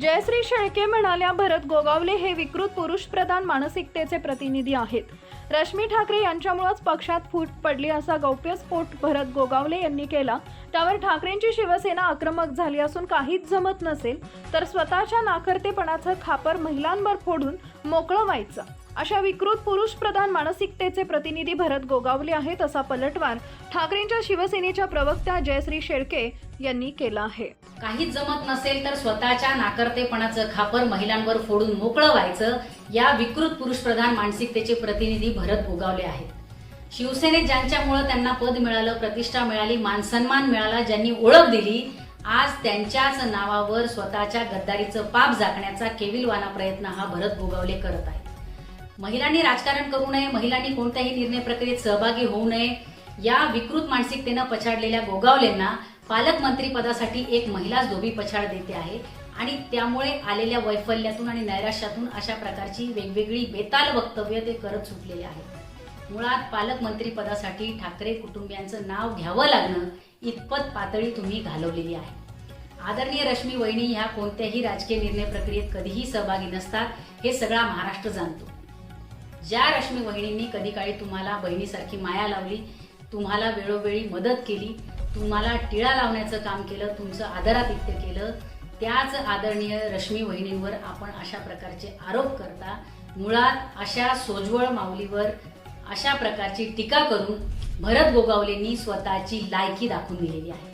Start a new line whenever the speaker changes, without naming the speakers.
जयश्री शेळके म्हणाल्या भरत गोगावले हे विकृत पुरुषप्रधान मानसिकतेचे प्रतिनिधी आहेत. रश्मी ठाकरे यांच्यामुळेच पक्षात फूट पडली असा गौप्यस्फोट भरत गोगावले यांनी केला. त्यावर ठाकरेंची शिवसेना आक्रमक झाली असून काहीच जमत नसेल तर स्वतःच्या नाकर्तेपणाचं खापर महिलांवर फोडून मोकळं व्हायचं. अशा विकृत पुरुषप्रधान मानसिकतेचे प्रतिनिधी भरत गोगावले आहेत असा पलटवार ठाकरेंच्या शिवसेनेच्या प्रवक्त्या जयश्री शेळके यांनी केला आहे.
काहीच जमत नसेल तर स्वतःच्या नाकर्तेपणाचं खापर महिलांवर फोडून मोकळं व्हायचं या विकृत पुरुषप्रधान मानसिकतेचे प्रतिनिधी भरत भोगावले आहेत. शिवसेनेत ज्यांच्यामुळं त्यांना पद मिळालं प्रतिष्ठा मिळाली मानसन्मान मिळाला ज्यांनी ओळख दिली आज त्यांच्याच नावावर स्वतःच्या गद्दारीचं पाप झाकण्याचा केविलवाना प्रयत्न हा भरत भोगावले करत आहे महिलांनी राजकारण करू नये महिलांनी कोणत्याही निर्णय प्रक्रियेत सहभागी होऊ नये या विकृत मानसिकतेनं पछाडलेल्या गोगावलेंना पालकमंत्री पदासाठी एक महिलाच धोबी पछाड देते आहे. आणि त्यामुळे आलेल्या वैफल्यातून आणि नैराश्यातून अशा प्रकारची वेगवेगळी बेताल वक्तव्य ते करत सुटलेले आहेत मुळात पालकमंत्री पदासाठी ठाकरे कुटुंबियांचं नाव घ्यावं लागणं इतपत पातळी तुम्ही घालवलेली आहे. आदरणीय रश्मी वहिनी ह्या कोणत्याही राजकीय निर्णय प्रक्रियेत कधीही सहभागी नसतात हे सगळा महाराष्ट्र जाणतो. ज्या रश्मी वहिनींनी कधी काळी तुम्हाला बहिणीसारखी माया लावली तुम्हाला वेळोवेळी मदत केली तुम्हाला टिळा लावण्याचं काम केलं तुमचं आदरातिथ्य केलं त्याच आदरणीय रश्मी वहिनींवर आपण अशा प्रकारचे आरोप करता मुळात अशा सोज्वळ माऊलीवर अशा प्रकारची टीका करून भरत गोगावलेंनी स्वतःची लायकी दाखवून दिलेली आहे.